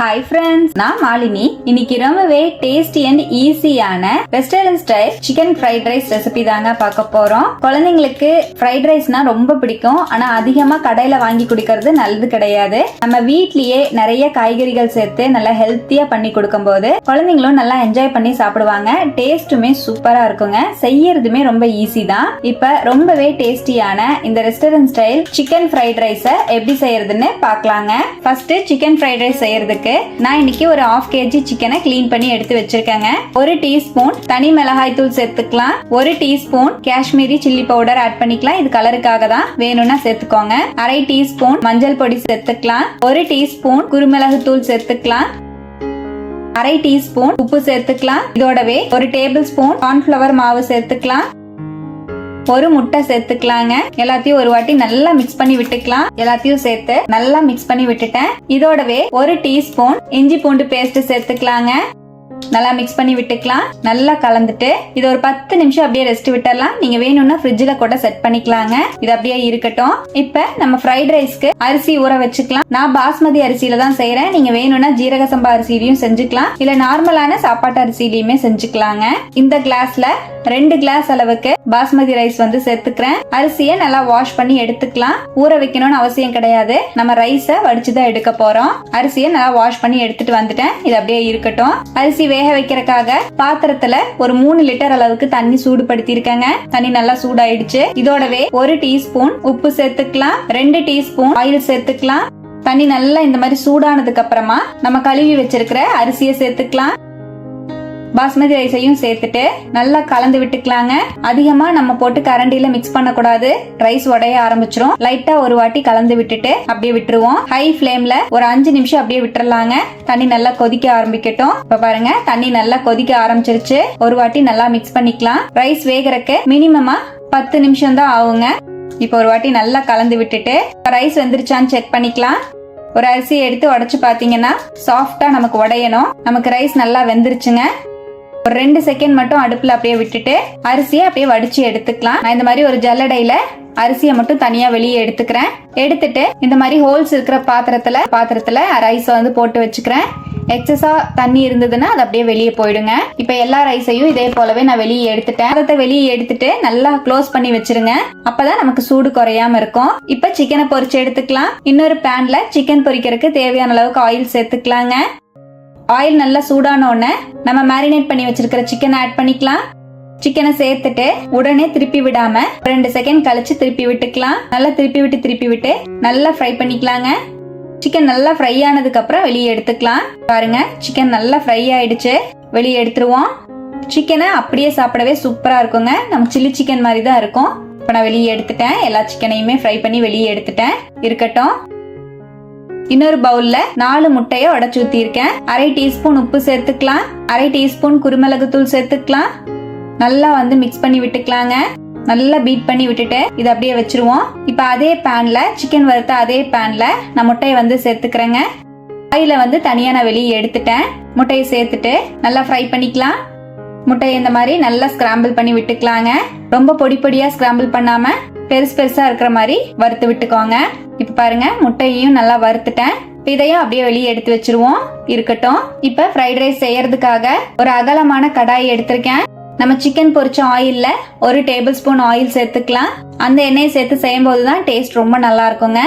Hi friends நான் மாலினி. இன்னைக்கு ரொம்பவே டேஸ்டி அண்ட் ஈஸியான western style chicken fried rice recipe தாங்க பார்க்க போறோம். குழந்தைங்களுக்கு ஃப்ரைட் ரைஸ்னா ரொம்ப பிடிக்கும். ஆனா அதிகமா கடையில வாங்கி குடிக்கிறது நல்லது கிடையாது. நம்ம வீட்லயே நிறைய காய்கறிகள் சேர்த்து நல்லா ஹெல்த்தியா பண்ணி கொடுக்கும்போது குழந்தைங்களும் நல்லா என்ஜாய் பண்ணி சாப்பிடுவாங்க. டேஸ்ட்டுமே சூப்பரா இருக்குங்க. செய்யறதுமே ரொம்ப ஈஸி தான். இப்ப ரொம்பவே டேஸ்டியான இந்த ரெஸ்டாரண்ட் ஸ்டைல் சிக்கன் ஃப்ரைட் ரைஸை எப்படி செய்யறதுன்னு பார்க்கலாங்க. ஃபர்ஸ்ட் சிக்கன் ஃப்ரைட் ரைஸ் செய்யறதுக்கு நான் இன்னைக்கு ஒரு ஆஃப் கேஜி சிக்கனை கிளீன் பண்ணி எடுத்து வச்சிருக்கேங்க. ஒரு டீஸ்பூன் தனி மிளகாய் தூள் சேர்த்துக்கலாம். ஒரு teaspoon Kashmiri chilli powder add பண்ணிக்கலாம். இது கலருக்காக தான் வேணும்னா சேர்த்துக்கோங்க. அரை டீஸ்பூன் மஞ்சள் பொடி சேர்த்துக்கலாம். ஒரு டீஸ்பூன் குருமிளகு தூள் சேர்த்துக்கலாம். அரை டீஸ்பூன் உப்பு சேர்த்துக்கலாம். இதோடவே ஒரு டேபிள் ஸ்பூன் கார்ன்ஃபிளவர் மாவு சேர்த்துக்கலாம். ஒரு முட்டை சேர்த்துக்கலாங்க. எல்லாத்தையும் ஒரு வாட்டி நல்லா மிக்ஸ் பண்ணி விட்டுக்கலாம். எல்லாத்தையும் சேர்த்து நல்லா மிக்ஸ் பண்ணி விட்டுட்டேன். இதோடவே ஒரு டீஸ்பூன் இஞ்சி பூண்டு பேஸ்ட் சேர்த்துக்கலாங்க. நல்லா மிக்ஸ் பண்ணி விட்டுக்கலாம். நல்லா கலந்துட்டு இது ஒரு பத்து நிமிஷம் அப்படியே ரெஸ்ட் விட்டுடலாம் நீங்க வேணும்னா ஃப்ரிட்ஜில் கூட செட் பண்ணிக்கலாங்க. இது அப்படியே இருக்கட்டும். இப்ப நம்ம ஃப்ரைட் ரைஸ்க்கு அரிசி ஊற வச்சுக்கலாம். நான் பாஸ்மதி அரிசியில தான் செய்யறேன் நீங்க வேணும்னா ஜீரக சம்பா அரிசியிலையும் செஞ்சுக்கலாம். இல்ல நார்மலான சாப்பாட்டு அரிசியிலையுமே செஞ்சுக்கலாங்க. இந்த கிளாஸ்ல ரெண்டு கிளாஸ் அளவுக்கு பாஸ்மதி ரைஸ் வந்து சேர்த்துக்கிறேன். அரிசியை நல்லா வாஷ் பண்ணி எடுத்துக்கலாம். ஊற வைக்கணும்னு அவசியம் கிடையாது. நம்ம ரைஸை வடிச்சு தான் எடுக்க போறோம். அரிசியை நல்லா வாஷ் பண்ணி எடுத்துட்டு வந்துட்டேன். இது அப்படியே இருக்கட்டும். அரிசி வேக வைக்கிறதுக்காக பாத்திரத்துல ஒரு மூணு லிட்டர் அளவுக்கு தண்ணி சூடுபடுத்தி இருக்கேங்க தண்ணி நல்லா சூடாயிடுச்சு. இதோடவே ஒரு டீஸ்பூன் உப்பு சேர்த்துக்கலாம். ரெண்டு டீஸ்பூன் ஆயில் சேர்த்துக்கலாம். தண்ணி நல்லா இந்த மாதிரி சூடானதுக்கு அப்புறமா நம்ம கழுவி வச்சிருக்கிற அரிசியை சேர்த்துக்கலாம். பாஸ்மதி ரைஸையும் சேர்த்துட்டு நல்லா கலந்து விட்டுக்கலாங்க. அதிகமா நம்ம போட்டு கரண்டியில மிக்ஸ் பண்ணக்கூடாது. ரைஸ் உடைய ஆரம்பிச்சிரும். லைட்டா ஒரு வாட்டி கலந்து விட்டுட்டு அப்படியே விட்டுருவோம். ஹை ஃபிளேம்ல ஒரு அஞ்சு நிமிஷம் அப்படியே விட்டுறலாங்க. தண்ணி நல்லா கொதிக்க ஆரம்பிக்கட்டும். இப்ப பாருங்க தண்ணி நல்லா கொதிக்க ஆரம்பிச்சிருச்சு. ஒரு வாட்டி நல்லா மிக்ஸ் பண்ணிக்கலாம். ரைஸ் வேகறக்கு மினிமமா பத்து நிமிஷம் தான் ஆகுங்க. இப்போ ஒரு வாட்டி நல்லா கலந்து விட்டுட்டு ரைஸ் வெந்துருச்சான்னு செக் பண்ணிக்கலாம். ஒரு அரிசி எடுத்து உடச்சு பாத்தீங்கன்னா சாஃப்டா நமக்கு உடையணும். நமக்கு ரைஸ் நல்லா வெந்துருச்சுங்க. ஒரு ரெண்டு செகண்ட் மட்டும் அடுப்புல அப்படியே விட்டுட்டு அரிசியை அப்படியே வடிச்சு எடுத்துக்கலாம். நான் இந்த மாதிரி ஒரு ஜல்லடையில அரிசியை மட்டும் தனியா வெளியே எடுத்துக்கிறேன். எடுத்துட்டு இந்த மாதிரி ஹோல்ஸ் இருக்கிற பாத்திரத்துல பாத்திரத்துல ரைஸை வந்து போட்டு வச்சுக்கிறேன். எக்ஸஸா தண்ணி இருந்ததுன்னா அது அப்படியே வெளியே போயிடுங்க. இப்ப எல்லா ரைஸையும் இதே போலவே நான் வெளியே எடுத்துட்டேன். அதை வெளியே எடுத்துட்டு நல்லா க்ளோஸ் பண்ணி வச்சிருங்க. அப்பதான் நமக்கு சூடு குறையாம இருக்கும். இப்ப சிக்கனை பொரிச்சு எடுத்துக்கலாம். இன்னொரு பேன்ல சிக்கன் பொரிக்கிறதுக்கு தேவையான அளவுக்கு ஆயில் சேர்த்துக்கலாங்க. ஆயில் நல்லா சூடான உடனே நம்ம மேரினேட் பண்ணி வச்சிருக்கிற சிக்கன் ஆட் பண்ணிக்கலாம். சிக்கனை சேர்த்துட்டு உடனே திருப்பி விடாம ரெண்டு செகண்ட் கழிச்சு திருப்பி விட்டுக்கலாம். நல்லா திருப்பி விட்டு திருப்பி விட்டு நல்லா ஃப்ரை பண்ணிக்கலாங்க. சிக்கன் நல்லா ஃப்ரை ஆனதுக்கு அப்புறம் வெளியே எடுத்துக்கலாம். பாருங்க சிக்கன் நல்லா ஃப்ரை ஆயிடுச்சு. வெளியே எடுத்துருவோம். சிக்கனை அப்படியே சாப்பிடவே சூப்பரா இருக்குங்க. நம்ம சில்லி சிக்கன் மாதிரி தான் இருக்கும். இப்போ நான் வெளியே எடுத்துட்டேன். எல்லா சிக்கனையுமே ஃப்ரை பண்ணி வெளியே எடுத்துட்டேன். இருக்கட்டும். இன்னொரு பவுல்ல நாலு முட்டைய உடச்சு ஊத்திருக்கேன் அரை டீஸ்பூன் உப்பு சேர்த்துக்கலாம். அரை டீஸ்பூன் குருமிளகு தூள் சேர்த்துக்கலாம். நல்லா வந்து மிக்ஸ் பண்ணி விட்டுக்கலாங்க. நல்லா பீட் பண்ணி விட்டுட்டு இதை அப்படியே வச்சிருவோம். இப்போ அதே பேன்ல சிக்கன் வறுத்த அதே பேன்ல நான் முட்டையை வந்து சேர்த்துக்கிறேங்க. ஆயில வந்து தனியான நான் வெளியே எடுத்துட்டேன். முட்டையை சேர்த்துட்டு நல்லா ஃப்ரை பண்ணிக்கலாம். முட்டையை இந்த மாதிரி நல்லா ஸ்கிராம்பிள் பண்ணி விட்டுக்கலாங்க. ரொம்ப பொடி பொடியா ஸ்கிராம்பிள் பண்ணாம பெருசு பெருசா இருக்கிற மாதிரி வறுத்து விட்டுக்கோங்க. இப்ப பாருங்க முட்டையையும் நல்லா வறுத்துட்டேன். இதையும் அப்படியே வெளியே எடுத்து வச்சிருவோம். இருக்கட்டும். இப்ப ஃப்ரைட் ரைஸ் செய்யறதுக்காக ஒரு அகலமான கடாய் எடுத்திருக்கேன். நம்ம சிக்கன் பொரிச்ச ஆயில்ல ஒரு டேபிள் ஸ்பூன் ஆயில் சேர்த்துக்கலாம். அந்த எண்ணெயை சேர்த்து செய்யும் போதுதான் டேஸ்ட் ரொம்ப நல்லா இருக்குங்க.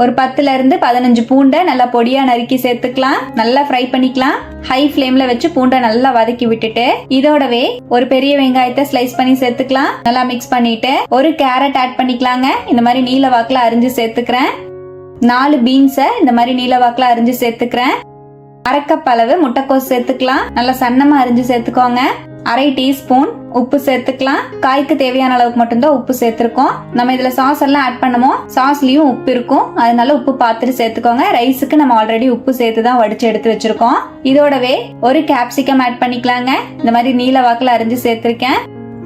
ஒரு பத்துல இருந்து பதினஞ்சு பூண்டை நல்லா பொடியா நறுக்கி சேர்த்துக்கலாம். நல்லா ஃப்ரை பண்ணிக்கலாம். ஹை ஃப்ளேம்ல வச்சு பூண்டை நல்லா வதக்கி விட்டுட்டு இதோடவே ஒரு பெரிய வெங்காயத்தை ஸ்லைஸ் பண்ணி சேர்த்துக்கலாம். நல்லா மிக்ஸ் பண்ணிட்டு ஒரு கேரட் ஆட் பண்ணிக்கலாங்க. இந்த மாதிரி நீல வாக்குல அரிஞ்சு சேர்த்துக்கிறேன். நாலு பீன்ஸை இந்த மாதிரி நீல வாக்குல அரிஞ்சு சேர்த்துக்கிறேன். அரைக்கப்பளவு அளவு முட்டைக்கோஸ் சேர்த்துக்கலாம். நல்லா சன்னமா அரிஞ்சு சேர்த்துக்கோங்க. அரை டீஸ்பூன் உப்பு சேர்த்துக்கலாம். காய்க்கு தேவையான அளவுக்கு மட்டும்தான் உப்பு சேர்த்துருக்கோம். நம்ம இதுல சாஸ் எல்லாம் ஆட் பண்ணுமோ சாஸ்லயும் உப்பு இருக்கும். அதனால உப்பு பார்த்துட்டு சேர்த்துக்கோங்க. ரைஸுக்கு நம்ம ஆல்ரெடி உப்பு சேர்த்து தான் வடிச்சு எடுத்து வச்சிருக்கோம். இதோடவே ஒரு கேப்சிகம் ஆட் பண்ணிக்கலாங்க. இந்த மாதிரி நீல வாக்குல அரிஞ்சு சேர்த்திருக்கேன்.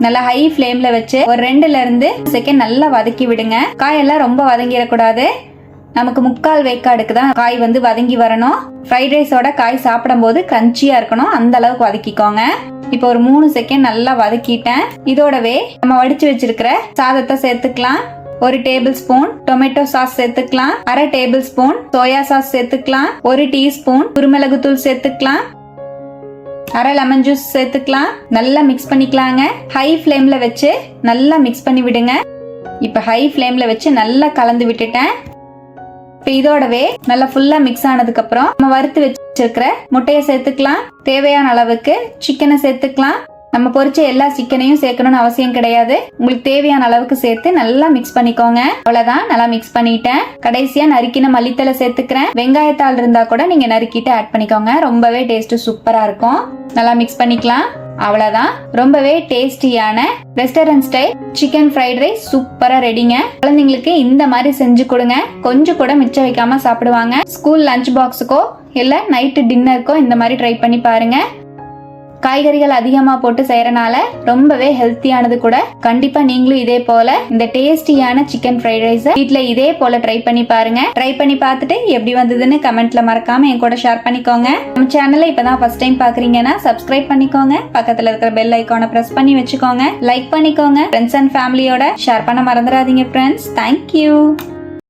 நல்லா ஹை ஃப்ளேம்ல வச்சு ஒரு ரெண்டுல இருந்து செகண்ட் நல்லா வதக்கி விடுங்க. காயெல்லாம் ரொம்ப வதங்கிடக்கூடாது. நமக்கு முக்கால் வேக்காடுக்கு தான் காய் வந்து வதங்கி வரணும். ஃப்ரைட் ரைஸோட காய் சாப்பிடும்போது கிரன்ச்சியா இருக்கணும். அந்த அளவுக்கு வதக்கிக்கோங்க. இப்போ ஒரு மூணு செகண்ட் நல்லா வதக்கிட்டேன். இதோடவே நம்ம வடிச்சு வச்சிருக்கிற சாதத்தை சேர்த்துக்கலாம். ஒரு டேபிள் ஸ்பூன் டொமேட்டோ சாஸ் சேர்த்துக்கலாம். அரை டேபிள் ஸ்பூன் சோயா சாஸ் சேர்த்துக்கலாம். ஒரு டீஸ்பூன் குருமிளகுத்தூள் சேர்த்துக்கலாம். அரை லெமன் ஜூஸ் சேர்த்துக்கலாம். நல்லா மிக்ஸ் பண்ணிக்கலாங்க. ஹை ஃப்ளேம்ல வச்சு நல்லா மிக்ஸ் பண்ணி விடுங்க இப்போ ஹை ஃப்ளேம்ல வச்சு நல்லா கலந்து விட்டுட்டேன். இப்போ இதோடவே நல்லா ஃபுல்லா மிக்ஸ் ஆனதுக்கு அப்புறம் நம்ம வறுத்து வச்சிருக்கிற முட்டையை சேர்த்துக்கலாம். தேவையான அளவுக்கு சிக்கனை சேர்த்துக்கலாம். நம்ம பொரிச்ச எல்லா சிக்கனையும் சேர்க்கணும்னு அவசியம் கிடையாது. உங்களுக்கு தேவையான அளவுக்கு சேர்த்து நல்லா மிக்ஸ் பண்ணிக்கோங்க. அவ்வளவுதான் நல்லா மிக்ஸ் பண்ணிட்டேன். கடைசியா நறுக்கின மல்லித்தலை சேர்த்துக்கிறேன். வெங்காயத்தால் இருந்தா கூட நீங்க நறுக்கிட்டு ஆட் பண்ணிக்கோங்க. ரொம்பவே டேஸ்ட் சூப்பரா இருக்கும். நல்லா மிக்ஸ் பண்ணிக்கலாம். அவ்வளவுதான். ரொம்பவே டேஸ்டியான restaurant style chicken fried rice சூப்பரா ரெடிங்க குழந்தைங்களுக்கு இந்த மாதிரி செஞ்சு கொடுங்க. கொஞ்சம் கூட மிச்சம் வைக்காம சாப்பிடுவாங்க. ஸ்கூல் லஞ்ச் பாக்ஸுக்கோ இல்ல நைட்டு டின்னருக்கோ இந்த மாதிரி ட்ரை பண்ணி பாருங்க. காய்கறிகள் அதிகமா போட்டு செய்யறனால ரொம்பவே ஹெல்த்தியானது கூட. கண்டிப்பா நீங்களும் இதே போல இந்த டேஸ்டியான சிக்கன் ஃப்ரைட் ரைஸ் வீட்டில் இதே போல ட்ரை பண்ணி பாருங்க. ட்ரை பண்ணி பார்த்துட்டு எப்படி வந்ததுன்னு கமெண்ட்ல மறக்காம என் கூட ஷேர் பண்ணிக்கோங்க. நம்ம சேனலை இப்பதான் ஃபர்ஸ்ட் டைம் பாக்குறீங்கன்னா சப்ஸ்கிரைப் பண்ணிக்கோங்க. பக்கத்துல இருக்கிற பெல் ஐக்கானை பிரஸ் பண்ணி வச்சுக்கோங்க. லைக் பண்ணிக்கோங்க. ஃப்ரெண்ட்ஸ் அண்ட் ஃபேமிலியோட ஷேர் பண்ண மறந்துடாதீங்க ஃப்ரெண்ட்ஸ் தேங்க்யூ